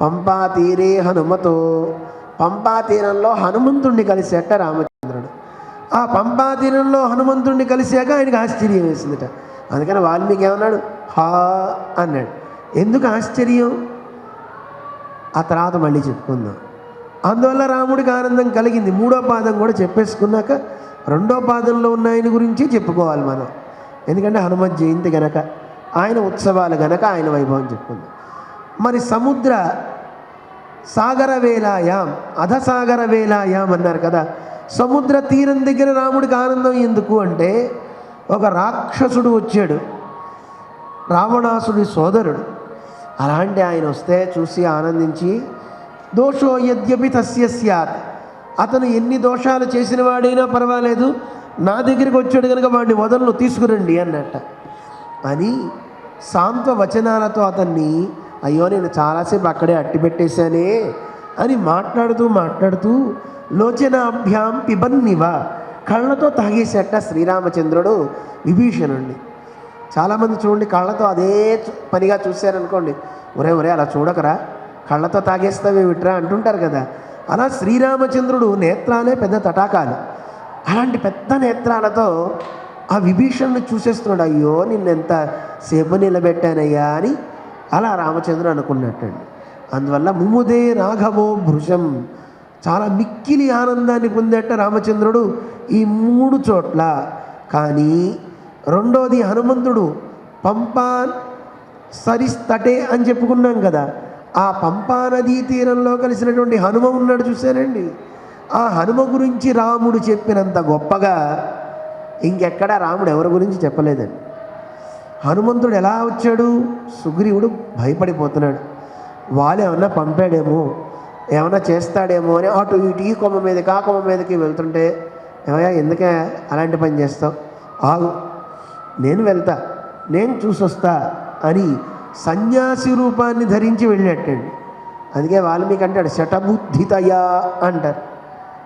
పంపా తీరే హనుమతో. పంపా తీరంలో హనుమంతుణ్ణి కలిసేట రామచంద్రుడు. ఆ పంపా తీరంలో హనుమంతుణ్ణి కలిసాక ఆయనకు ఆశ్చర్యం వేసిందట. అందుకని వాల్మీకి ఏమన్నాడు? హా అన్నాడు. ఎందుకు ఆశ్చర్యం? ఆ తర్వాత మళ్ళీ చెప్పుకుందాం. అందువల్ల రాముడికి ఆనందం కలిగింది. మూడో పాదం కూడా చెప్పేసుకున్నాక రెండో పాదంలో ఉన్న ఆయన గురించి చెప్పుకోవాలి మనం. ఎందుకంటే హనుమత్ జయంతి గనక ఆయన ఉత్సవాలు గనక ఆయన వైభవం చెప్పుకుందాం. మరి సముద్ర సాగర వేలాయాం అధసాగర వేలాయాం అన్నారు కదా. సముద్ర తీరం దగ్గర రాముడికి ఆనందం ఎందుకు అంటే ఒక రాక్షసుడు వచ్చాడు. రావణాసుడి సోదరుడు. అలాంటి ఆయన వస్తే చూసి ఆనందించి దోషో యద్యపి తస్య స్యాత్ అతను ఎన్ని దోషాలు చేసిన వాడైనా పర్వాలేదు. నా దగ్గరికి వచ్చాడు కనుక వాడిని వదలను తీసుకురండి అన్నట్ట. అని సాంత్వ వచనాలతో అతన్ని అయ్యో నేను చాలాసేపు అక్కడే అట్టి పెట్టేశానే అని మాట్లాడుతూ మాట్లాడుతూ లోచనాభ్యాం పిబన్నివ కళ్ళతో తాగేసేట శ్రీరామచంద్రుడు విభీషణుణ్ణి. చాలామంది చూడండి కళ్ళతో అదే పనిగా చూశారనుకోండి. ఒరే ఒరే అలా చూడకరా? కళ్ళతో తాగేస్తావే విట్రా? అంటుంటారు కదా. అలా శ్రీరామచంద్రుడు నేత్రాలే పెద్ద తటాకాలు. అలాంటి పెద్ద నేత్రాలతో ఆ విభీషణ్ని చూసేస్తున్నాడు. అయ్యో నిన్నెంత సేపు నిలబెట్టానయ్యా అని అలా రామచంద్రుడు అనుకున్నట్టండి. అందువల్ల ముముదే రాఘవో భృశం చాలా మిక్కిలి ఆనందాన్ని పొందేట రామచంద్రుడు ఈ మూడు చోట్ల. కానీ రెండోది హనుమంతుడు పంపా సరిస్తటే అని చెప్పుకున్నాం కదా. ఆ పంపా నదీ తీరంలో కలిసినటువంటి హనుమ ఉన్నాడు చూశానండి ఆ హనుమ గురించి రాముడు చెప్పినంత గొప్పగా ఇంకెక్కడ రాముడు ఎవరి గురించి చెప్పలేదండి. హనుమంతుడు ఎలా వచ్చాడు? సుగ్రీవుడు భయపడిపోతున్నాడు. వాళ్ళు ఏమన్నా పంపాడేమో ఏమన్నా చేస్తాడేమో అని అటు ఇటు ఈ కొమ్మ మీదకి ఆ కొమ్మ మీదకి వెళ్తుంటే ఏమయ్యా ఎందుకే అలాంటి పని చేస్తావు? ఆగు నేను వెళ్తా నేను చూసొస్తా అని సన్యాసి రూపాన్ని ధరించి వెళ్ళేటండి. అందుకే వాల్మీకి అంటాడు శటబుద్ధితయా అంటారు.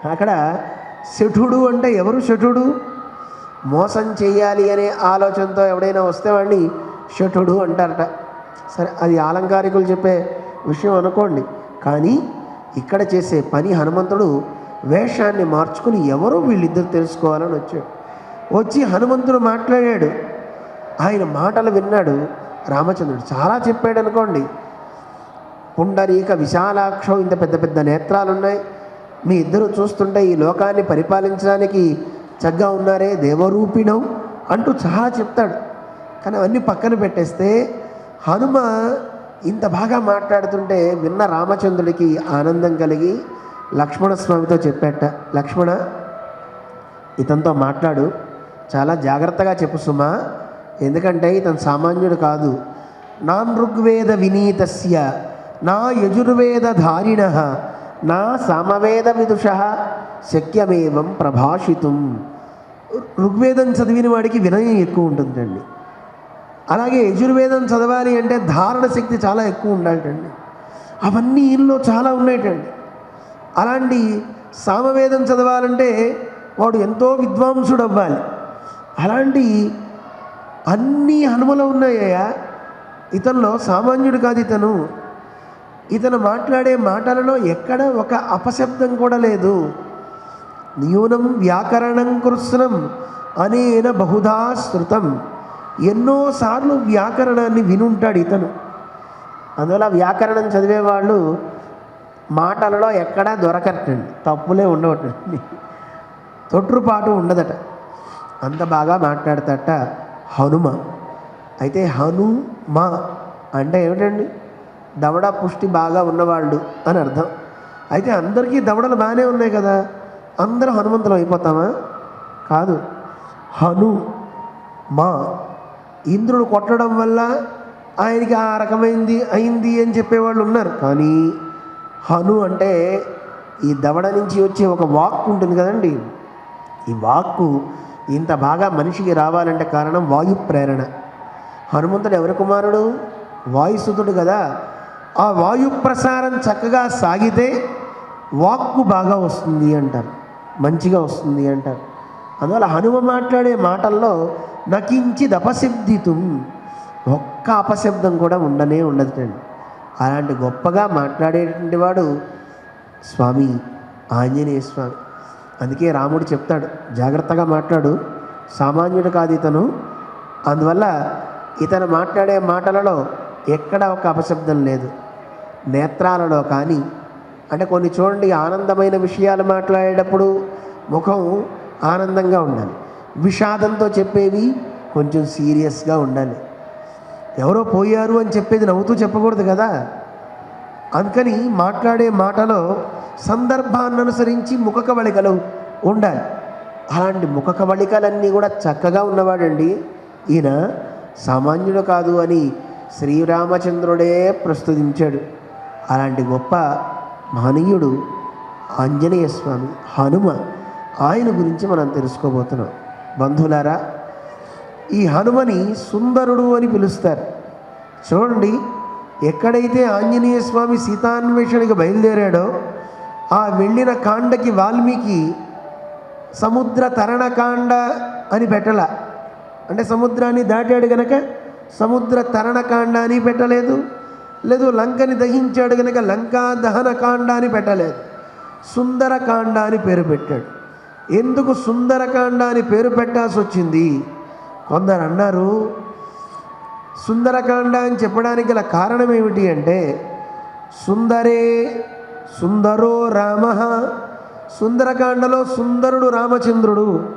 అక్కడ శఠుడు అంటే ఎవరు శఠుడు మోసం చేయాలి అనే ఆలోచనతో ఎవడైనా వస్తే వాడిని శఠుడు అంటారట. సరే అది ఆలంకారికులు చెప్పే విషయం అనుకోండి. కానీ ఇక్కడ చేసే పని హనుమంతుడు వేషాన్ని మార్చుకుని ఎవరో వీళ్ళిద్దరు తెలుసుకోవాలని వచ్చాడు. వచ్చి హనుమంతుడు మాట్లాడాడు. ఆయన మాటలు విన్నాడు రామచంద్రుడు. చాలా చెప్పాడు అనుకోండి. పుండరీక విశాలాక్షం ఇంత పెద్ద పెద్ద నేత్రాలు ఉన్నాయి మీ ఇద్దరు చూస్తుంటే ఈ లోకాన్ని పరిపాలించడానికి చక్కగా ఉన్నారే దేవరూపిణం అంటూ చాలా చెప్తాడు. కానీ అవన్నీ పక్కన పెట్టేస్తే హనుమ ఇంత బాగా మాట్లాడుతుంటే విన్న రామచంద్రుడికి ఆనందం కలిగి లక్ష్మణ స్వామితో చెప్పాట లక్ష్మణ ఇతనితో మాట్లాడు. చాలా జాగ్రత్తగా చెప్పు సుమా. ఎందుకంటే ఇతను సామాన్యుడు కాదు. నాన్ ఋగ్వేద వినీతస్య నా యజుర్వేద ధారిణ నా సామవేద విదుష శక్యమేవం ప్రభాషితం. ఋగ్వేదం చదివిన వాడికి వినయం ఎక్కువ ఉంటుందండి. అలాగే యజుర్వేదం చదవాలి అంటే ధారణ శక్తి చాలా ఎక్కువ ఉండాలండి అవన్నీ ఈయనలో చాలా ఉన్నాయటండి. అలాంటి సామవేదం చదవాలంటే వాడు ఎంతో విద్వాంసుడు అవ్వాలి అలాంటి అన్నీ హనుమలో ఉన్నాయ్యా ఇతనిలో సామాన్యుడు కాదు ఇతను. ఇతను మాట్లాడే మాటలలో ఎక్కడ ఒక అపశబ్దం కూడా లేదు. న్యూనం వ్యాకరణం కృత్స్నం అనేన బహుధా శృతం. ఎన్నోసార్లు వ్యాకరణాన్ని వినుంటాడు ఇతను. అందువల్ల వ్యాకరణం చదివేవాళ్ళు మాటలలో ఎక్కడా దొరకటండి తప్పులే ఉండవటండి తొట్టుపాటు ఉండదట. అంత బాగా మాట్లాడతట హనుమ. అయితే హనుమ అంటే ఏమిటండి? దవడ పుష్టి బాగా ఉన్నవాళ్ళు అని అర్థం. అయితే అందరికీ దవడలు బాగానే ఉన్నాయి కదా. అందరూ హనుమంతులు అయిపోతామా? కాదు. హను మా ఇంద్రుడు కొట్టడం వల్ల ఆయనకి ఆ రకమైంది అయింది అని చెప్పేవాళ్ళు ఉన్నారు. కానీ హను అంటే ఈ దవడ నుంచి వచ్చే ఒక వాక్ ఉంటుంది కదండి. ఈ వాక్కు ఇంత బాగా మనిషికి రావాలంటే కారణం వాయు ప్రేరణ. హనుమంతుడు ఎవరి కుమారుడు? వాయుసుతుడు కదా. ఆ వాయు ప్రసారం చక్కగా సాగితే వాక్కు బాగా వస్తుంది అంటారు. మంచిగా వస్తుంది అంటారు. అందువల్ల హనుమ మాట్లాడే మాటల్లో నకించి అపశబ్దితం ఒక్క అపశబ్దం కూడా ఉండనే ఉండదండి అలాంటి గొప్పగా మాట్లాడేటువంటి వాడు స్వామి ఆంజనేయ స్వామి. అందుకే రాముడు చెప్తాడు జాగ్రత్తగా మాట్లాడు సామాన్యుడు కాదు ఇతను. అందువల్ల ఇతను మాట్లాడే మాటలలో ఎక్కడ ఒక అపశబ్దం లేదు. నేత్రాలలో కానీ అంటే కొన్ని చూడండి ఆనందమైన విషయాలు మాట్లాడేటప్పుడు ముఖం ఆనందంగా ఉండాలి. విషాదంతో చెప్పేవి కొంచెం సీరియస్గా ఉండాలి. ఎవరో పోయారు అని చెప్పేది నవ్వుతూ చెప్పకూడదు కదా? అందుకని మాట్లాడే మాటలో సందర్భాన్ని అనుసరించి ముఖ కవళికలు ఉండాలి. అలాంటి ముఖ కవళికలన్నీ కూడా చక్కగా ఉన్నవాడండి. ఈయన సామాన్యుడు కాదు అని శ్రీరామచంద్రుడే ప్రస్తుతించాడు. అలాంటి గొప్ప మహనీయుడు ఆంజనేయ స్వామి హనుమ ఆయన గురించి మనం తెలుసుకోబోతున్నాం. బంధువులారా ఈ హనుమని సుందరుడు అని పిలుస్తారు. చూడండి ఎక్కడైతే ఆంజనేయ స్వామి సీతాన్వేషణకి బయలుదేరాడో ఆ వెళ్ళిన కాండకి వాల్మీకి సముద్ర తరణకాండ అని పెట్టల. అంటే సముద్రాన్ని దాటాడు గనక సముద్ర తరణకాండాన్ని పెట్టలేదు. లేదు లంకని దహించాడు కనుక లంకా దహన కాండాన్ని అని పెట్టలేదు. సుందరకాండ అని పేరు పెట్టాడు. ఎందుకు సుందరకాండ అని పేరు పెట్టాల్సి వచ్చింది? కొందరు అన్నారు సుందరకాండ అని చెప్పడానికి గల కారణం ఏమిటి అంటే సుందరే సుందరో రామ సుందరకాండలో సుందరుడు రామచంద్రుడు.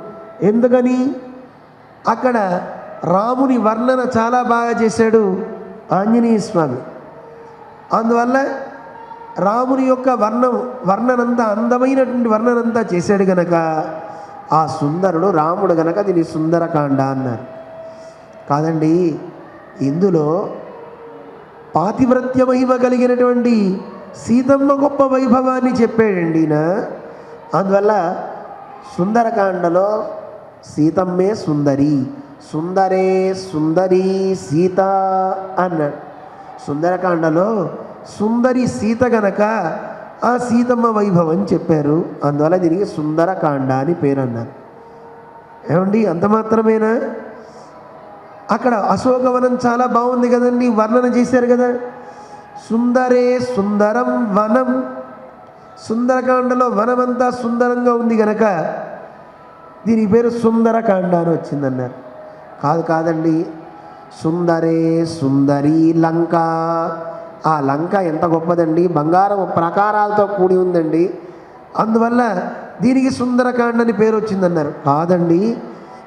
ఎందుకని? అక్కడ రాముని వర్ణన చాలా బాగా చేశాడు ఆంజనేయ స్వామి. అందువల్ల రాముని యొక్క వర్ణం వర్ణనంతా అందమైనటువంటి వర్ణనంతా చేశాడు గనక ఆ సుందరుడు రాముడు గనక దీని సుందరకాండ అన్నారు. కాదండి ఇందులో పాతివ్రత్య మహిమ కలిగినటువంటి సీతమ్మ గొప్ప వైభవాన్ని చెప్పాడండి ఈయన. అందువల్ల సుందరకాండలో సీతమ్మే సుందరి సుందరే సుందరి సీత అన్నాడు సుందరకాండలో సుందరి సీత గనక ఆ సీతమ్మ వైభవం చెప్పారు. అందువల్ల దీనికి సుందరకాండ అని పేరు అన్నారు ఏమండి? అంత మాత్రమేనా? అక్కడ అశోకవనం చాలా బాగుంది కదండి వర్ణన చేశారు కదా. సుందరే సుందరం వనం. సుందరకాండలో వనమంతా సుందరంగా ఉంది గనక దీని పేరు సుందరకాండ అని వచ్చిందన్నారు. కాదు కాదండి. సుందరే సుందరి లంక. ఆ లంక ఎంత గొప్పదండి. బంగారం ప్రకారాలతో కూడి ఉందండి. అందువల్ల దీనికి సుందరకాండ అని పేరు వచ్చిందన్నారు. కాదండి.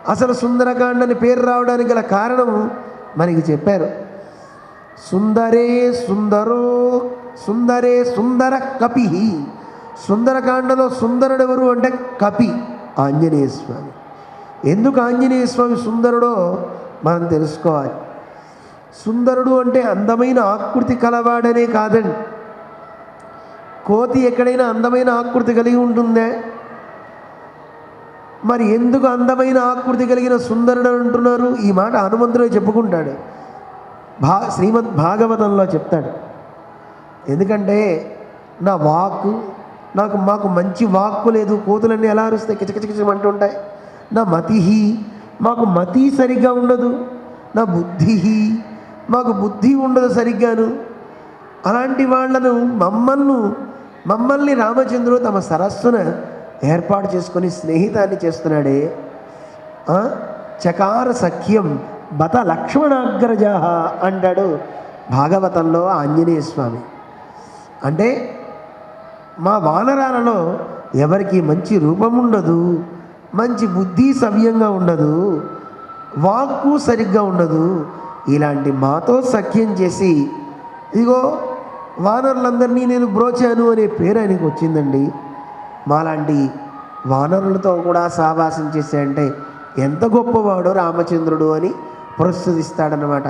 అసలు సుందరకాండ అని పేరు రావడానికి గల కారణం మనకి చెప్పారు. సుందరే సుందరో సుందరే సుందర కపి సుందరకాండలో సుందరుడెవరు అంటే కపి ఆంజనేయ స్వామి. ఎందుకు ఆంజనేయ స్వామి సుందరుడో మనం తెలుసుకోవాలి. సుందరుడు అంటే అందమైన ఆకృతి కలవాడనే కాదండి. కోతి ఎక్కడైనా అందమైన ఆకృతి కలిగి ఉంటుందే? మరి ఎందుకు అందమైన ఆకృతి కలిగిన సుందరుడు అంటున్నారు? ఈ మాట హనుమంతుడే చెప్పుకుంటాడు. భా శ్రీమద్ భాగవతంలో చెప్తాడు. ఎందుకంటే నా వాక్కు నాకు మాకు మంచి వాక్కు లేదు. కోతులన్నీ ఎలా అరుస్తాయి? కిచకిచకిచమంటుంటాయి. నా మతిహి మాకు మతి సరిగ్గా ఉండదు. నా బుద్ధి మాకు బుద్ధి ఉండదు సరిగ్గాను. అలాంటి వాళ్ళను మమ్మల్ని మమ్మల్ని రామచంద్రుడు తమ సరస్సున ఏర్పాటు చేసుకొని స్నేహితాన్ని చేస్తున్నాడే. చకార సఖ్యం బత లక్ష్మణాగ్రజ అంటాడు భాగవతంలో ఆంజనేయ స్వామి. అంటే మా వానరాలలో ఎవరికి మంచి రూపం ఉండదు మంచి బుద్ధి సవ్యంగా ఉండదు వాక్కు సరిగ్గా ఉండదు. ఇలాంటి మాతో సఖ్యం చేసి ఇదిగో వానరులందరినీ నేను బ్రోచాను అనే పేరు ఆయనకు వచ్చిందండి. మాలాంటి వానరులతో కూడా సావాసం చేశాడంటే ఎంత గొప్పవాడో రామచంద్రుడు అని ప్రస్తుతిస్తాడనమాట